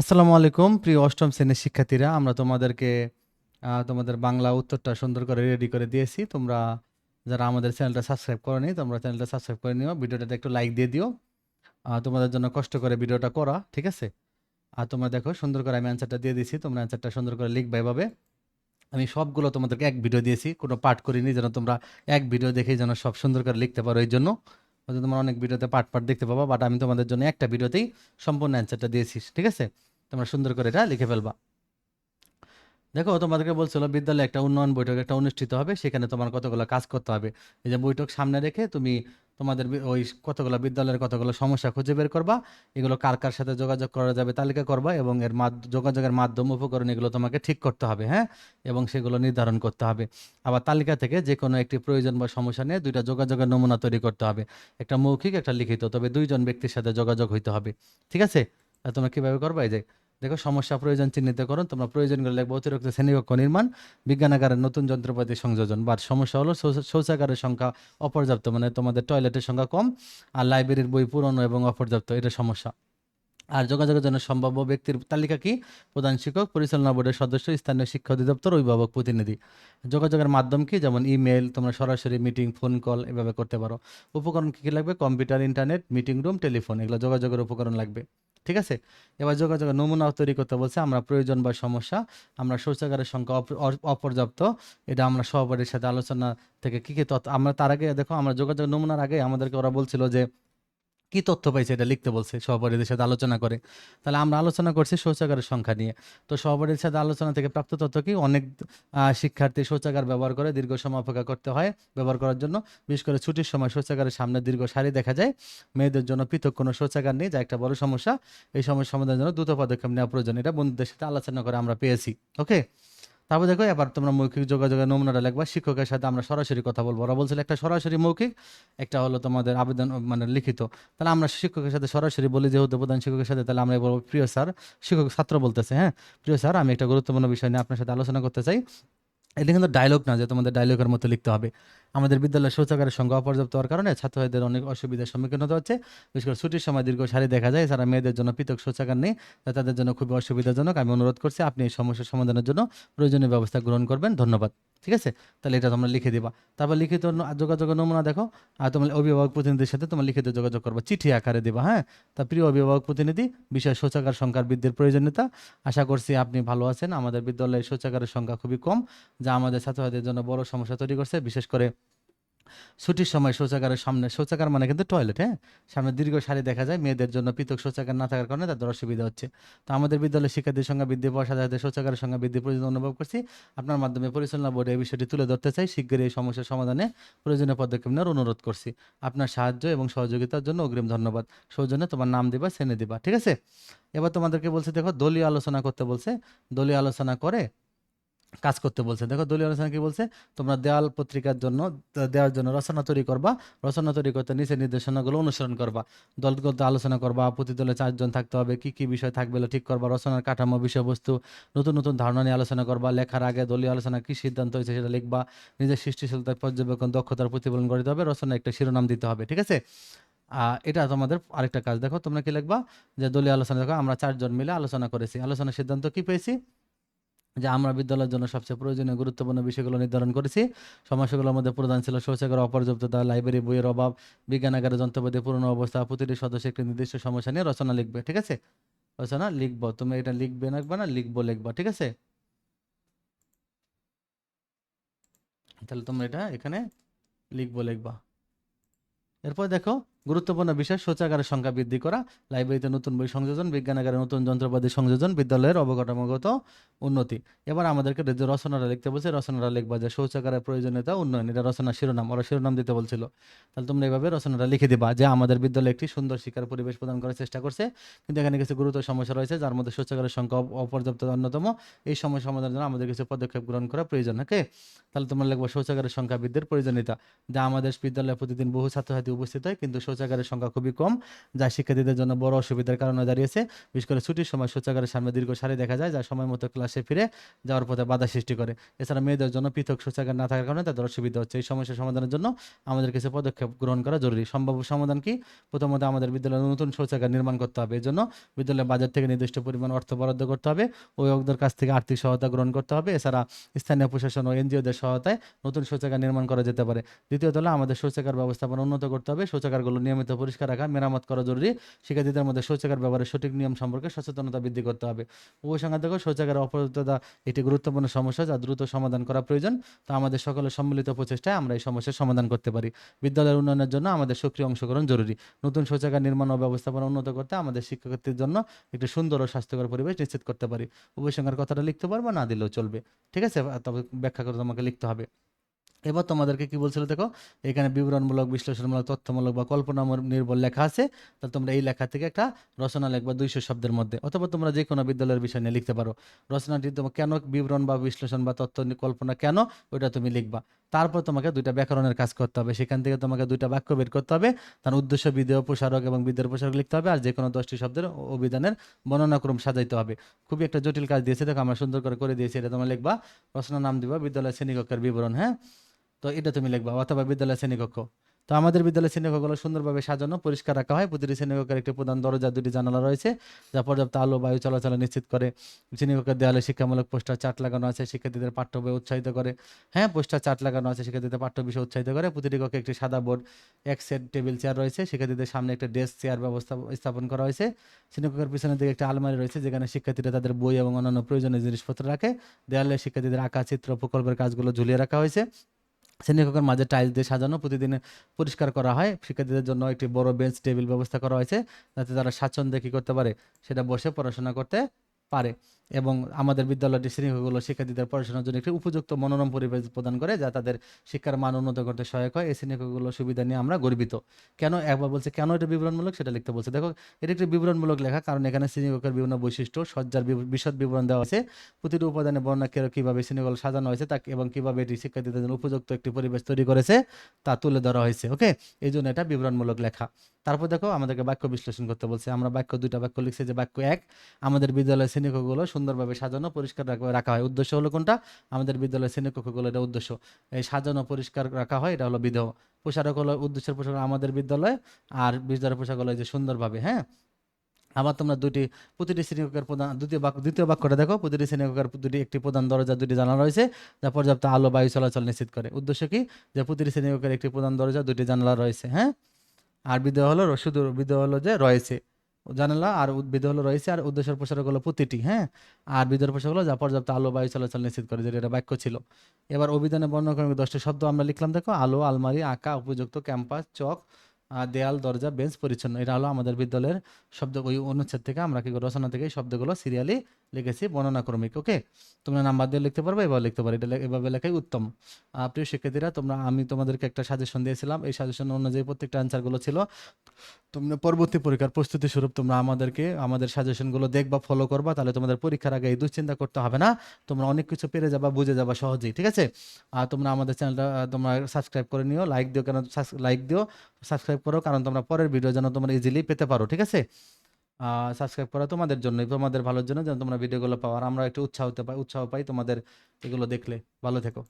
আসসালামু আলাইকুম, প্রিয় অষ্টম শ্রেণির শিক্ষার্থীরা। আমরা তোমাদেরকে তোমাদের বাংলা উত্তরটা সুন্দর করে রেডি করে দিয়েছি। তোমরা যারা আমাদের চ্যানেলটা সাবস্ক্রাইব করনি, তোমরা চ্যানেলটা সাবস্ক্রাইব করে নিও। ভিডিওটাতে একটু লাইক দিয়ে দিও। তোমাদের জন্য কষ্ট করে ভিডিওটা করা, ঠিক আছে? আর তোমরা দেখো, সুন্দর করে আমি অ্যান্সারটা দিয়ে দিয়েছি। তোমরা অ্যান্সারটা সুন্দর করে লিখবে এভাবে। আমি সবগুলো তোমাদেরকে এক ভিডিও দিয়েছি, কোনো পাঠ করিনি যেন তোমরা এক ভিডিও দেখেই যেন সব সুন্দর করে লিখতে পারো এই জন্য তোমরা অনেক ভিডিওতে পাঠ পাঠ দেখতে পাবা বাট আমি তোমাদের জন্য একটা ভিডিওতেই সম্পূর্ণ অ্যান্সারটা দিয়েছি, ঠিক আছে? তোমরা সুন্দর করে এটা লিখে ফেলবা। দেখো, তোমাদেরকে বলছিল, বিদ্যালয়ে একটা উন্নয়ন বৈঠক একটা অনুষ্ঠিত হবে, সেখানে তোমার কতগুলো কাজ করতে হবে। এই যে বৈঠক সামনে রেখে তুমি তোমাদের ওই কতগুলো বিদ্যালয়ের কতগুলো সমস্যা খুঁজে বের করবা, এগুলো কার কার সাথে যোগাযোগ করা যাবে তালিকা করবা এবং এর যোগাযোগের মাধ্যম, উপকরণ এগুলো তোমাকে ঠিক করতে হবে হ্যাঁ? এবং সেগুলো নির্ধারণ করতে হবে। আবার তালিকা থেকে যে কোনো একটি প্রয়োজন বা সমস্যা নিয়ে দুইটা যোগাযোগের নমুনা তৈরি করতে হবে। একটা মৌখিক, একটা লিখিত, তবে দুইজন ব্যক্তির সাথে যোগাযোগ হইতে হবে। ঠিক আছে? তোমরা কীভাবে করবা? এই যে দেখো, সমস্যা, প্রয়োজন চিহ্নিত করুন তোমরা প্রয়োজনগুলো লিখব। অতিরিক্ত শ্রেণীকক্ষ নির্মাণ, বিজ্ঞানাগারের নতুন যন্ত্রপাতি সংযোজন। বা সমস্যা হলো শৌচাগারের সংখ্যা অপর্যাপ্ত মানে তোমাদের টয়লেটের সংখ্যা কম আর লাইব্রেরির বই পুরনো এবং অপর্যাপ্ত, এটা সমস্যা। আর যোগাযোগের জন্য সম্ভাব্য ব্যক্তির তালিকা কি? প্রধান শিক্ষক, পরিচালনা বোর্ডের সদস্য, স্থানীয় শিক্ষা অধিদপ্তর, অভিভাবক, প্রতিনিধি। যোগাযোগের মাধ্যম কি? যেমন ইমেল তোমরা সরাসরি মিটিং, ফোন কল, এভাবে করতে পারো। উপকরণ কী কী লাগবে? Computer, internet, meeting room, telephone, এগুলো যোগাযোগের উপকরণ লাগবে। ঠিক আছে? এবার যোগাযোগের নমুনা তৈরি করতে বলছে, আমরা প্রয়োজন বা সমস্যা, আমরা শৌচাগারের সংখ্যা অপ- অপর্যাপ্ত। এটা আমরা সহপাঠীর সাথে আলোচনা থেকে কী কী তথ্য, আমরা তার আগে দেখো, আমরা যোগাযোগ নমুনার আগে আমাদেরকে ওরা বলছিল যে কি তথ্য পাইছে এটা লিখতে বলছে, সহপাঠীদের সাথে আলোচনা করে। তাহলে আমরা আলোচনা করছি শৌচাগারের সংখ্যা নিয়ে। তো সহপাঠীর সাথে আলোচনা থেকে প্রাপ্ত তথ্য কি? অনেক শিক্ষার্থী শৌচাগার ব্যবহার করে, দীর্ঘ সময় অপেক্ষা করতে হয় ব্যবহার করার জন্য। বিশেষ করে ছুটির সময় শৌচাগারের সামনে দীর্ঘ সারি দেখা যায়। মেয়েদের জন্য পৃথক কোনো শৌচাগার নেই, যা একটা বড় সমস্যা। এই সমস্যা সমাধানের জন্য দ্রুত পদক্ষেপ নেওয়া প্রয়োজন। এটা বন্ধুদের সাথে আলোচনা করে আমরা পেয়েছি, ওকে? তারপর দেখো, এবার তোমরা মৌখিক যোগাযোগের নমুনাটা লিখবা। শিক্ষকের সাথে আমরা সরাসরি কথা বলব। ওরা বলছিল একটা সরাসরি মৌখিক, একটা হলো তোমাদের আবেদন মানে লিখিত। তাহলে আমরা শিক্ষকের সাথে সরাসরি বলি, যেহেতু প্রধান শিক্ষকের সাথে, তাহলে আমরা বলব, প্রিয় স্যার, শিক্ষক ছাত্র বলতেছে হ্যাঁ? প্রিয় স্যার, আমি একটা গুরুত্বপূর্ণ বিষয় নিয়ে আপনার সাথে আলোচনা করতে চাই। এটা কিন্তু ডায়লগ না যে তোমাদের ডায়লগের মতো লিখতে হবে। আমাদের বিদ্যালয়ের শৌচাগারের সংখ্যা অপর্যাপ্ত হওয়ার কারণে ছাত্রছাত্রীদের অনেক অসুবিধার সম্মুখীন হতে হচ্ছে। বিশেষ করে ছুটির সময় দীর্ঘ সারি দেখা যায়, এছাড়া মেয়েদের জন্য পৃথক শৌচাগার নেই তাই তাদের জন্য খুবই অসুবিধাজনক। আমি অনুরোধ করছি, আপনি এই সমস্যার সমাধানের জন্য প্রয়োজনীয় ব্যবস্থা গ্রহণ করবেন। ধন্যবাদ। ঠিক আছে? তাহলে এটা তোমরা লিখে দিবা। তারপর লিখিত যোগাযোগের নমুনা দেখো। আর তোমার অভিভাবক প্রতিনিধির সাথে তোমার লিখিত যোগাযোগ করবা। চিঠি আকারে দিবা হ্যাঁ? তা প্রিয় অভিভাবক প্রতিনিধি, বিষয় শৌচাগার সংখ্যার বৃদ্ধির প্রয়োজনীয়তা, আশা করছি আপনি ভালো আছেন। আমাদের বিদ্যালয়ে শৌচাগারের সংখ্যা খুবই কম, যা আমাদের ছাত্রছাত্রীদের জন্য বড় সমস্যা তৈরি করছে। বিশেষ করে ছুটির সময় শৌচাগারের সামনে, শৌচাগার মানে কিন্তু টয়লেট হ্যাঁ? সামনে দীর্ঘ সারি দেখা যায়, মেয়েদের জন্য পৃথক শৌচাগার না থাকার কারণে তাদের অসুবিধা হচ্ছে। তো আমাদের বিদ্যালয়ের শিক্ষার্থীর সংখ্যা বৃদ্ধি পাওয়ার সাথে সাথে শৌচাগারের সংখ্যা বৃদ্ধি প্রয়োজন অনুভব করছি। আপনার মাধ্যমে পরিচালনা বোর্ডে এই বিষয়টি তুলে ধরতে চাই। শীঘ্রই এই সমস্যার সমাধানে প্রয়োজনীয় পদক্ষেপ নেওয়ার অনুরোধ করছি। আপনার সাহায্য এবং সহযোগিতার জন্য অগ্রিম ধন্যবাদ। সৌজন্যে তোমার নাম দিবা, শ্রেণি দিবা, ঠিক আছে? এবার তোমাদেরকে বলছে, দেখো, দলীয় আলোচনা করতে বলছে। দলীয় আলোচনা করে কাজ করতে বলছে। দেখো দলীয় আলোচনা কি বলছে? তোমরা দেওয়াল পত্রিকার জন্য দেওয়ার জন্য রচনা তৈরি করবা, রচনা তৈরি করতে নিচে নির্দেশনাগুলো অনুসরণ করবা। দলগত আলোচনা করবা, প্রতি দলে চারজন থাকতে হবে, কি কি বিষয় থাকবে ঠিক করবা, রচনার কাঠামো, বিষয়বস্তু, নতুন নতুন ধারণা নিয়ে আলোচনা করবা, লেখার আগে দলীয় আলোচনা কি সিদ্ধান্ত হয়েছে সেটা লিখবা, নিজের সৃষ্টিশীলতার পর্যবেক্ষণ, দক্ষতার প্রতিফলন করতে হবে রচনা একটা শিরোনাম দিতে হবে, ঠিক আছে? এটা তোমাদের আরেকটা কাজ। দেখো, তোমরা কি লিখবা? যে দলীয় আলোচনা, দেখো, আমরা চারজন মিলে আলোচনা করেছি। আলোচনার সিদ্ধান্ত কি পেয়েছি? যে আমরা বিদ্যালয়ের জন্য সবচেয়ে প্রয়োজনীয় গুরুত্বপূর্ণ বিষয়গুলো নির্ধারণ করেছি। সমস্যাগুলোর মধ্যে প্রধান ছিল শৌচাগার অপর্যাপ্ততা লাইব্রেরি বইয়ের অভাব বিজ্ঞানাগারের যন্ত্রপাতি, পুরনো অবস্থা, প্রতিটি সদস্য একটি নির্দিষ্ট সমস্যা নিয়ে রচনা লিখবে, ঠিক আছে? রচনা লিখব, তুমি এটা লিখবে না না, লিখব, লিখবা, ঠিক আছে? তাহলে তোমরা এটা এখানে লিখব, লিখবা। এরপর দেখো গুরুত্বপূর্ণ বিষয় শৌচাগারের সংখ্যা বৃদ্ধি করা, লাইব্রেরিতে নতুন বই সংযোজন, বিজ্ঞানাগারে নতুন যন্ত্রপাতি সংযোজন, বিদ্যালয়ের অবকাঠামোগত উন্নতি। এবার আমাদেরকে যে রচনাটা লিখতে বলছে, রচনাটা লিখবা যে শৌচাগারের প্রয়োজনীয়তা, উন্নয়ন, এটা রচনা শিরোনাম, ওরা শিরোনাম দিতে বলছিল। তাহলে তোমরা এইভাবে রচনাটা লিখে দিবা যে আমাদের বিদ্যালয়ে একটি সুন্দর শিক্ষার পরিবেশ প্রদান করার চেষ্টা করছে, কিন্তু এখানে কিছু গুরুতর সমস্যা রয়েছে, যার মধ্যে শৌচাগারের সংখ্যা অপর্যাপ্ত অন্যতম। এই সমস্যা সমাধানের জন্য আমাদের কিছু পদক্ষেপ গ্রহণ করা প্রয়োজন, ওকে? তাহলে তোমরা লিখব শৌচাগারের সংখ্যা বৃদ্ধির প্রয়োজনীয়তা, যা আমাদের বিদ্যালয়ে প্রতিদিন বহু ছাত্রছাত্রী উপস্থিত হয়, কিন্তু শৌচাগারের সংখ্যা খুবই কম, যা শিক্ষার্থীদের জন্য বড় অসুবিধার কারণে দাঁড়িয়েছে। বিশেষ করে ছুটির সময় শৌচাগারের সামনে দীর্ঘ সারি দেখা যায়, যা সময় মতো ক্লাসে ফিরে যাওয়ার পথে বাধা সৃষ্টি করে। এছাড়া মেয়েদের জন্য পৃথক শৌচাগার না থাকার কারণে তাদের অসুবিধা হচ্ছে। এই সমস্যার সমাধানের জন্য আমাদের কিছু পদক্ষেপ গ্রহণ করা জরুরি। সম্ভাব্য সমাধান কি? প্রথমত আমাদের বিদ্যালয়ে নতুন শৌচাগার নির্মাণ করতে হবে। এর জন্য বিদ্যালয়ের বাজার থেকে নির্দিষ্ট পরিমাণ অর্থ বরাদ্দ করতে হবে। অভিভাবকদের কাছ থেকে আর্থিক সহায়তা গ্রহণ করতে হবে। এছাড়া স্থানীয় প্রশাসন ও এনজিওদের সহায়তায় নতুন শৌচাগার নির্মাণ করা যেতে পারে। দ্বিতীয়ত হলো আমাদের শৌচাগার ব্যবস্থাপনা উন্নত করতে হবে। শৌচাগারগুলো নিয়মিত পরিষ্কার রাখা, মেরামত করা জরুরি। শিক্ষার্থীদের মধ্যে শৌচাগার ব্যবহারের সঠিক নিয়ম সম্পর্কে সচেতনতা বৃদ্ধি করতে হবে। উপসংহার শৌচাগারের অপরাধতা একটি গুরুত্বপূর্ণ সমস্যা যা দ্রুত সমাধান করা প্রয়োজন। তা আমাদের সকলের সম্মিলিত প্রচেষ্টায় আমরা এই সমস্যার সমাধান করতে পারি। বিদ্যালয়ের উন্নয়নের জন্য আমাদের সক্রিয় অংশগ্রহণ জরুরি। নতুন শৌচাগার নির্মাণ ও ব্যবস্থাপনা উন্নত করতে আমাদের শিক্ষার্থীর জন্য একটি সুন্দর ও স্বাস্থ্যকর পরিবেশ নিশ্চিত করতে পারি। উপসংহার কথাটা লিখতে পারব, না দিলেও চলবে। ঠিক আছে? তবে ব্যাখ্যা করে তোমাকে লিখতে হবে। এবার তোমাদেরকে কি বলছিল দেখো, এখানে বিবরণমূলক, বিশ্লেষণমূলক, তথ্যমূলক বা কল্পনা নির্ভর লেখা আছে তাহলে তোমরা এই লেখা থেকে একটা রচনা লেখবা দুইশো শব্দের মধ্যে। অথবা তোমরা যে কোনো বিদ্যালয়ের বিষয় নিয়ে লিখতে পারো। রচনাটি তোমার কেন বিবরণ বা বিশ্লেষণ বা তথ্য কল্পনা কেন, ওইটা তুমি লিখবা। তারপর তোমাকে দুইটা ব্যাকরণের কাজ করতে হবে। সেখান থেকে তোমাকে দুইটা বাক্য বের করতে হবে। তার উদ্দেশ্য বিধেয়, প্রসারক এবং বিদ্যার প্রসারক লিখতে হবে। আর যে কোনো দশটি শব্দের অভিধানের বর্ণনাক্রম সাজাইতে হবে। খুবই একটা জটিল কাজ দিয়েছে। দেখো, আমরা সুন্দর করে করে দিয়েছি। এটা তোমরা লিখবা। রচনা নাম দিবা বিদ্যালয় শ্রেণীকক্ষের বিবরণ হ্যাঁ? তো এটা তুমি লিখবা, অথবা বিদ্যালয় শ্রেণীকক্ষ। তো আমাদের বিদ্যালয় শ্রেণীকক্ষগুলো সুন্দরভাবে সাজানো, পরিষ্কার রাখা হয়। প্রতিটি শ্রেণীকক্ষের একটি প্রধান দরজা, দুটি জানালা রয়েছে, যা পর্যাপ্ত আলো, বায়ু চলাচল নিশ্চিত করে। শ্রেণীকক্ষের দেওয়ালে শিক্ষামূলক পোস্টার, চার্ট লাগানো আছে, শিক্ষার্থীদের পাঠ্য বই উৎসাহিত করে। হ্যাঁ পোস্টার, চার্ট লাগানো আছে, শিক্ষার্থীদের পাঠ্য বিষয় উৎসাহিত করে। প্রতিটি কক্ষে একটি সাদা বোর্ড এক সেট টেবিল চেয়ার রয়েছে। শিক্ষার্থীদের সামনে একটা ডেস্ক চেয়ার ব্যবস্থা স্থাপন করা হয়েছে। শ্রেণীকক্ষের পিছনের দিকে একটা আলমারি রয়েছে, যেখানে শিক্ষার্থীরা তাদের বই এবং অন্যান্য প্রয়োজনীয় জিনিসপত্র রাখে। দেওয়ালে শিক্ষার্থীদের আঁকা, চিত্র, প্রকল্পের কাজগুলো ঝুলিয়ে রাখা হয়েছে। শ্রেণীকক্ষের মাঝে টাইলস দিয়ে সাজানো, প্রতিদিন পরিষ্কার করা হয়। শিক্ষার্থীদের জন্য একটি বড় বেঞ্চ টেবিল ব্যবস্থা করা হয়েছে, যাতে তারা স্বাচ্ছন্দ্যে কী করতে পারে, সেটা বসে পড়াশোনা করতে পারে। এবং আমাদের বিদ্যালয়টির শ্রেণীকক্ষগুলো শিক্ষার্থীদের পড়াশোনার জন্য একটি উপযুক্ত মনোরম পরিবেশ প্রদান করে, যা তাদের শিক্ষার মান উন্নত করতে সহায়ক হয়। এই শ্রেণীকক্ষগুলোর সুবিধা নিয়ে আমরা গর্বিত। কেন? একবার বলছে, কেন এটা বিবরণমূলক? সেটা লিখতে বলছে। দেখো, এটা একটি বিবরণমূলক লেখা, কারণ এখানে শ্রেণীকক্ষের বিভিন্ন বৈশিষ্ট্য, সজ্জার বিশদ বিবরণ দেওয়া আছে। প্রতিটি উপাদানে বর্ণনা কীভাবে শ্রেণীগুলো সাজানো হয়েছে, তা এবং কীভাবে এটি শিক্ষার্থীদের জন্য উপযুক্ত একটি পরিবেশ তৈরি করেছে, তা তুলে ধরা হয়েছে, ওকে? এই জন্য এটা বিবরণমূলক লেখা। তারপর দেখো, আমাদেরকে বাক্য বিশ্লেষণ করতে বলছে। আমরা বাক্য দুইটা বাক্য লিখছি, যে বাক্য এক, আমাদের বিদ্যালয়ের শ্রেণীকক্ষগুলো সুন্দরভাবে সাজানো, পরিষ্কার রাখা- হয়। উদ্দেশ্য হলো কোনটা? আমাদের বিদ্যালয়ের শ্রেণীকক্ষগুলো এটা উদ্দেশ্য। এই সাজানো, পরিষ্কার রাখা হয়, এটা হলো বিধেয়। পোশাক হলো উদ্দেশ্যের পোশাক আমাদের বিদ্যালয়, আর বিদ্যালয়ের পোশাক হলো যে সুন্দরভাবে হ্যাঁ? আবার তোমরা দুটি প্রতিটি শ্রেণীকক্ষের প্রধান, দ্বিতীয় বাক্য দ্বিতীয় বাক্যটা দেখো। প্রতিটি শ্রেণীকক্ষের দুটি, একটি প্রধান দরজা দুটি জানালা রয়েছে, যা পর্যাপ্ত আলো, বায়ু চলাচল নিশ্চিত করে। উদ্দেশ্য কি? যে প্রতিটি শ্রেণীকক্ষের একটি প্রধান দরজা দুটি জানালা রয়েছে হ্যাঁ? আর বিদ্যা হলো, শুধু বিদ্যা হলো যে রয়েছে। জানালা আর উদ্ভিদ হলো রয়েছে আর উদ্দেশ্যের প্রসারক হলো প্রতিটি হ্যাঁ? আর বিদ্যুৎ প্রসারক হলো যা পর্যাপ্ত আলো, বায়ু, চলাচল নিশ্চিত করে, যেটা এটা বাক্য ছিল। এবার অভিধানে বর্ণক্রমিক দশটি শব্দ আমরা লিখলাম, দেখো, আলো, আলমারি, আঁকা, উপযুক্ত ক্যাম্পাস, চক দেয়াল, দরজা, বেঞ্চ, পরিচ্ছন্ন। এটা হলো আমাদের বিদ্যালয়ের শব্দ। ওই অনুচ্ছেদ থেকে আমরা কি রচনা থেকে শব্দগুলো, সিরিয়ালি লিখেছি বর্ণনাক্রমিক ওকে? তোমরা নাম্বার দিয়ে লিখতে পারবে, এবার লিখতে পারো। এটা এভাবে লেখাই উত্তম। প্রিয় শিক্ষার্থীরা, তোমরা, আমি তোমাদেরকে একটা সাজেশন দিয়েছিলাম। এই সাজেশন অনুযায়ী প্রত্যেকটা অ্যান্সারগুলো ছিল। তোমরা পরবর্তী পরীক্ষার প্রস্তুতি স্বরূপ তোমরা আমাদেরকে, আমাদের সাজেশনগুলো দেখবা ফলো করবা। তাহলে তোমাদের পরীক্ষার আগে এই দুশ্চিন্তা করতে হবে না। তোমরা অনেক কিছু পেরে যাবা, বুঝে যাবা সহজেই, ঠিক আছে? আর তোমরা আমাদের চ্যানেলটা তোমরা সাবস্ক্রাইব করে নিও। লাইক দিও কেন? লাইক দিও সাবস্ক্রাইব করো। কারণ তোমরা পরের ভিডিও যেন তোমরা ইজিলি পেতে পারো, ঠিক আছে? সাবস্ক্রাইব করা তোমাদের জন্যই, তোমাদের ভালোর জন্য যেন তোমরা ভিডিওগুলো পাওয়ার আমরা একটু উৎসাহ হতে পাই, উৎসাহ পাই তোমাদের এগুলো দেখলে। ভালো থেকো।